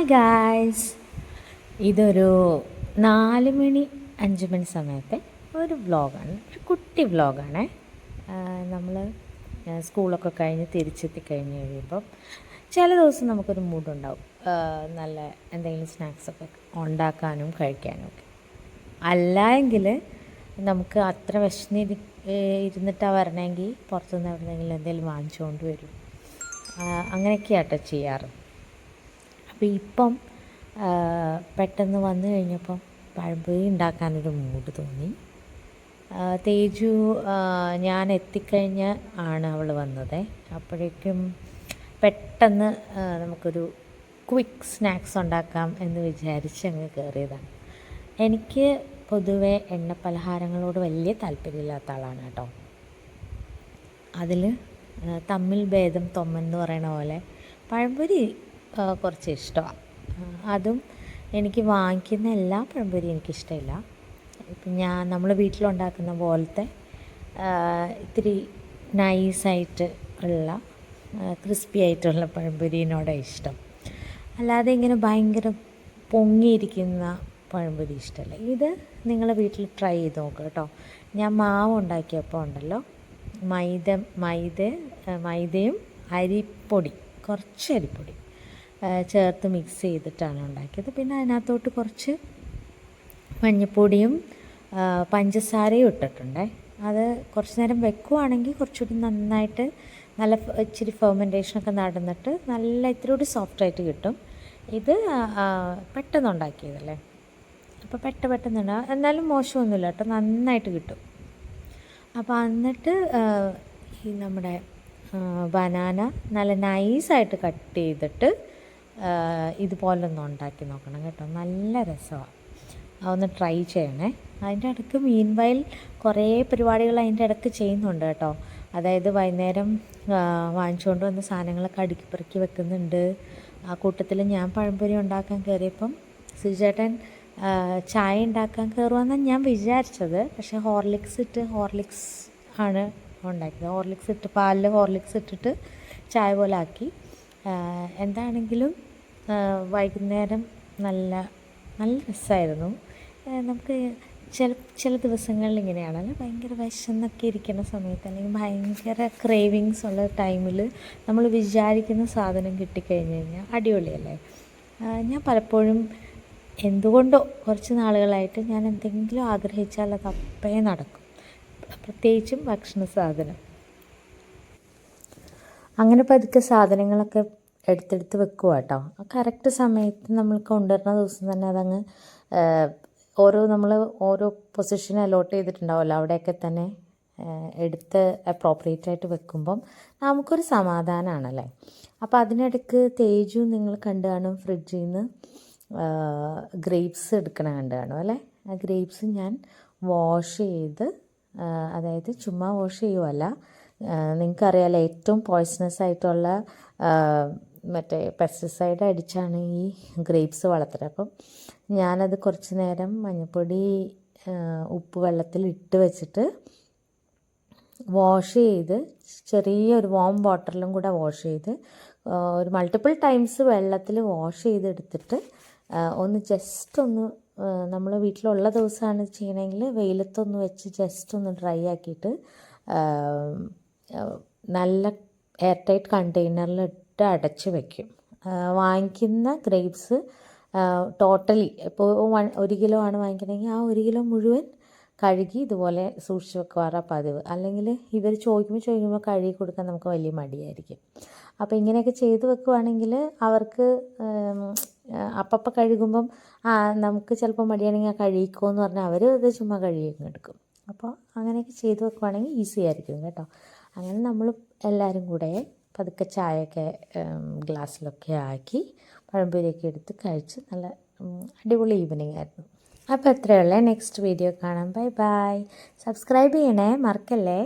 Hi guys ഇതൊരു നാല് മണി അഞ്ച് മണി സമയത്തെ ഒരു വ്ളോഗാണ് ഒരു കുട്ടി വ്ളോഗാണ് നമ്മൾ സ്കൂളൊക്കെ കഴിഞ്ഞ് തിരിച്ചെത്തി കഴിഞ്ഞ് കഴിയുമ്പം ചില ദിവസം നമുക്കൊരു മൂഡുണ്ടാവും. നല്ല എന്തെങ്കിലും സ്നാക്സൊക്കെ ഉണ്ടാക്കാനും കഴിക്കാനും ഒക്കെ. അല്ല എങ്കിൽ നമുക്ക് അത്ര വിശന്നിരി ഇരുന്നിട്ടാണ് വരണമെങ്കിൽ പുറത്തുനിന്ന് എവിടെയെങ്കിലും എന്തെങ്കിലും വാങ്ങിച്ചുകൊണ്ട് വരും. അങ്ങനെയൊക്കെയാട്ടോ ചെയ്യാറ്. അപ്പോൾ ഇപ്പം പെട്ടെന്ന് വന്നു കഴിഞ്ഞപ്പം പഴംപൊരി ഉണ്ടാക്കാനൊരു മൂഡ് തോന്നി. തേജു ഞാൻ എത്തിക്കഴിഞ്ഞ് ആണ് അവൾ വന്നത്. അപ്പോഴേക്കും പെട്ടെന്ന് നമുക്കൊരു ക്വിക്ക് സ്നാക്സ് ഉണ്ടാക്കാം എന്ന് വിചാരിച്ച് അങ്ങ് കയറിയതാണ് എനിക്ക് പൊതുവേ എണ്ണ പലഹാരങ്ങളോട് വലിയ താല്പര്യമില്ലാത്ത ആളാണ് കേട്ടോ. അതിൽ തമ്മിൽ ഭേദം തൊമ്മൻ എന്ന് പറയണ പോലെ പഴംപൊരി കുറച്ച് ഇഷ്ടമാണ് അതും എനിക്ക് വാങ്ങിക്കുന്ന എല്ലാ പഴംപൊരി എനിക്കിഷ്ടമില്ല. ഇപ്പം ഞാൻ നമ്മൾ വീട്ടിലുണ്ടാക്കുന്ന പോലത്തെ ഇത്തിരി നൈസായിട്ട് ഉള്ള ക്രിസ്പി ആയിട്ടുള്ള പഴംപൊരിനോടാണ് ഇഷ്ടം. അല്ലാതെ ഇങ്ങനെ ഭയങ്കര പൊങ്ങിയിരിക്കുന്ന പഴംപൊരി ഇഷ്ടമല്ല ഇത് നിങ്ങൾ വീട്ടിൽ ട്രൈ ചെയ്ത് നോക്കുക കേട്ടോ. ഞാൻ മാവ് ഉണ്ടാക്കിയപ്പോൾ ഉണ്ടല്ലോ മൈദ മൈദ മൈദയും അരിപ്പൊടി കുറച്ച് അരിപ്പൊടി. ചേർത്ത് മിക്സ് ചെയ്തിട്ടാണ് ഉണ്ടാക്കിയത്. പിന്നെ അതിനകത്തോട്ട് കുറച്ച് മഞ്ഞപ്പൊടിയും പഞ്ചസാരയും ഇട്ടിട്ടുണ്ടേ. അത് കുറച്ച് നേരം വെക്കുവാണെങ്കിൽ കുറച്ചുകൂടി നന്നായിട്ട് നല്ല ഇച്ചിരി ഫെർമെന്റേഷനൊക്കെ നടന്നിട്ട് നല്ല ഇത്തിരി കൂടി സോഫ്റ്റായിട്ട് കിട്ടും. ഇത് പെട്ടെന്ന് ഉണ്ടാക്കിയതല്ലേ? അപ്പോൾ പെട്ട പെട്ടെന്ന് എന്നാലും മോശമൊന്നുമില്ല കേട്ടോ. നന്നായിട്ട് കിട്ടും. അപ്പോൾ എന്നിട്ട് ഈ നമ്മുടെ ബനാന നല്ല നൈസായിട്ട് കട്ട് ചെയ്തിട്ട് ഇതുപോലൊന്ന് ഉണ്ടാക്കി നോക്കണം കേട്ടോ. നല്ല രസമാണ് അതൊന്ന് ട്രൈ ചെയ്യണേ. അതിന്റെ ഇടയ്ക്ക് മീൻ വയൽ കുറേ പരിപാടികൾ അതിന്റെ ഇടയ്ക്ക് ചെയ്യുന്നുണ്ട് കേട്ടോ. അതായത് വൈകുന്നേരം വാങ്ങിച്ചുകൊണ്ട് വന്ന സാധനങ്ങളൊക്കെ അടുക്കി പെറുക്കി വെക്കുന്നുണ്ട്. ആ കൂട്ടത്തിൽ ഞാൻ പഴംപൊരി ഉണ്ടാക്കാൻ കയറിയപ്പം സുചേട്ടൻ ചായ ഉണ്ടാക്കാൻ കയറുമെന്നാണ് ഞാൻ വിചാരിച്ചത്. പക്ഷേ ഹോർലിക്സ് ഇട്ട് ഹോർലിക്സ് ആണ് ഉണ്ടാക്കിയത്. ഹോർലിക്സ് ഇട്ട് പാലിൽ ഹോർലിക്സ് ഇട്ടിട്ട് ചായ പോലെ ആക്കി. എന്താണെങ്കിലും വൈകുന്നേരം നല്ല നല്ല രസമായിരുന്നു നമുക്ക് ചില ചില ദിവസങ്ങളിൽ ഇങ്ങനെയാണല്ലോ ഭയങ്കര വിശന്നൊക്കെ ഇരിക്കുന്ന സമയത്ത് അല്ലെങ്കിൽ ഭയങ്കര ക്രേവിങ്സ് ഉള്ള ടൈമിൽ നമ്മൾ വിചാരിക്കുന്ന സാധനം കിട്ടിക്കഴിഞ്ഞ് കഴിഞ്ഞാൽ അടിപൊളിയല്ലേ? ഞാൻ പലപ്പോഴും എന്തുകൊണ്ടോ കുറച്ച് നാളുകളായിട്ട് ഞാൻ എന്തെങ്കിലും ആഗ്രഹിച്ചാൽ അത് അപ്പേ നടക്കും. പ്രത്യേകിച്ചും ഭക്ഷണ സാധനം. അങ്ങനെ പതുക്കെ സാധനങ്ങളൊക്കെ എടുത്തെടുത്ത് വെക്കുക കേട്ടോ കറക്റ്റ് സമയത്ത് നമ്മൾ കൊണ്ടുവരുന്ന ദിവസം തന്നെ അതങ്ങ് ഓരോ നമ്മൾ ഓരോ പൊസിഷൻ അലോട്ട് ചെയ്തിട്ടുണ്ടാവുമല്ലോ അവിടെയൊക്കെ തന്നെ എടുത്ത് അപ്രോപ്രിയേറ്റ് ആയിട്ട് വെക്കുമ്പം നമുക്കൊരു സമാധാനമാണല്ലേ അപ്പോൾ അതിനിടയ്ക്ക് തേജു നിങ്ങൾ കണ്ടു കാണും ഫ്രിഡ്ജിൽ നിന്ന് ഗ്രേപ്സ് എടുക്കണ കണ്ടു കാണും അല്ലേ? ആ ഗ്രേപ്സ് ഞാൻ വാഷ് ചെയ്ത് അതായത് ചുമ്മാ വാഷ് ചെയ്യുമല്ല നിങ്ങൾക്കറിയാലോ ഏറ്റവും പോയ്സണസ് ആയിട്ടുള്ള ആ, മറ്റേ പെസ്റ്റിസൈഡ് അടിച്ചാണ് ഈ ഗ്രേപ്സ് വളർത്തുന്നത്. അപ്പം ഞാനത് കുറച്ച് നേരം മഞ്ഞൾപ്പൊടി ഉപ്പ് വെള്ളത്തിൽ ഇട്ട് വെച്ചിട്ട് വാഷ് ചെയ്ത് ചെറിയൊരു വാം വാട്ടറിലും കൂടെ വാഷ് ചെയ്ത് ഒരു മൾട്ടിപ്പിൾ ടൈംസ് വെള്ളത്തിൽ വാഷ് ചെയ്തെടുത്തിട്ട് ഒന്ന് ജസ്റ്റ് ഒന്ന് നമ്മൾ വീട്ടിലുള്ള ദിവസമാണ് ചെയ്യണമെങ്കിൽ വെയിലത്തൊന്ന് വെച്ച് ജസ്റ്റ് ഒന്ന് ഡ്രൈ ആക്കിയിട്ട് നല്ല എയർ ടൈറ്റ് കണ്ടെയ്നറിൽ ഇട്ട് അടച്ച് വയ്ക്കും വാങ്ങിക്കുന്ന ഗ്രേപ്സ് ടോട്ടലി ഇപ്പോൾ വൺ- ഒരു കിലോ ആണ് വാങ്ങിക്കണമെങ്കിൽ ആ ഒരു കിലോ മുഴുവൻ കഴുകി ഇതുപോലെ സൂക്ഷിച്ച് വെക്കാറാണ് പതിവ്. അല്ലെങ്കിൽ ഇവർ ചോദിക്കുമ്പോൾ ചോദിക്കുമ്പോൾ കഴുകി കൊടുക്കാൻ നമുക്ക് വലിയ മടിയായിരിക്കും. അപ്പോൾ ഇങ്ങനെയൊക്കെ ചെയ്ത് വെക്കുവാണെങ്കിൽ അവർക്ക് അപ്പപ്പം കഴുകുമ്പം നമുക്ക് ചിലപ്പോൾ മടിയാണെങ്കിൽ കഴുകിക്കോ എന്ന് പറഞ്ഞാൽ അവർ അത് ചുമ്മാ കഴുകി എടുക്കും. അപ്പോൾ അങ്ങനെയൊക്കെ ചെയ്ത് വെക്കുവാണെങ്കിൽ ഈസി ആയിരിക്കും കേട്ടോ. അങ്ങനെ നമ്മൾ എല്ലാവരും കൂടെ പതുക്കെ ചായയൊക്കെ ഗ്ലാസ്സിലൊക്കെ ആക്കി പഴംപൊരിയൊക്കെ എടുത്ത് കഴിച്ച് നല്ല അടിപൊളി ഈവനിങ് ആയിരുന്നു. അപ്പോൾ എത്രയുള്ളേ നെക്സ്റ്റ് വീഡിയോ കാണാം. ബൈ ബൈ സബ്സ്ക്രൈബ് ചെയ്യണേ. മറക്കല്ലേ?